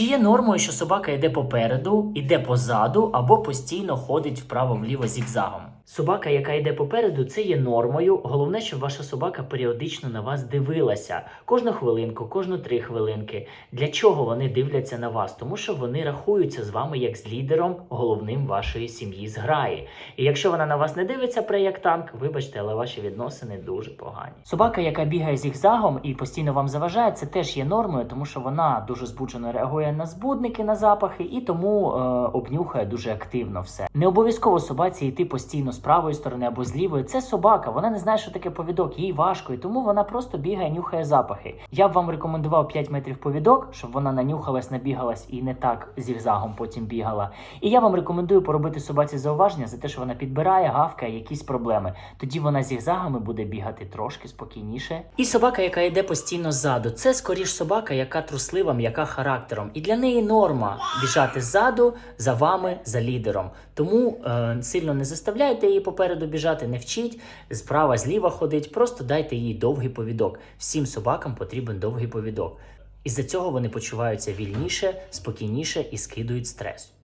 Чи є нормою, що собака йде попереду, йде позаду або постійно ходить вправо-вліво зігзагом? Собака, яка йде попереду, це є нормою. Головне, щоб ваша собака періодично на вас дивилася кожну хвилинку, кожну три хвилинки. Для чого вони дивляться на вас? Тому що вони рахуються з вами як з лідером головним вашої сім'ї зграї. І якщо вона на вас не дивиться при як танк, вибачте, але ваші відносини дуже погані. Собака, яка бігає зігзагом і постійно вам заважає, це теж є нормою, тому що вона дуже збуджено реагує на збудники, на запахи і тому е, обнюхає дуже активно все. Не обов'язково собаці йти постійно з правої сторони або з лівої. Це собака, вона не знає, що таке повідок, їй важко, і тому вона просто бігає, нюхає запахи. Я б вам рекомендував 5 метрів повідок, щоб вона нанюхалась, набігалась і не так зігзагом потім бігала. І я вам рекомендую поробити собаці зауваження за те, що вона підбирає, гавкає якісь проблеми. Тоді вона зігзагами буде бігати трошки спокійніше. І собака, яка йде постійно ззаду, це скоріш собака, яка труслива, м'яка характером. І для неї норма біжати ззаду за вами, за лідером. Тому е, сильно не заставляйте її попереду біжати, не вчіть, справа зліва ходить, просто дайте їй довгий повідок. Всім собакам потрібен довгий повідок. Із-за цього вони почуваються вільніше, спокійніше і скидують стрес.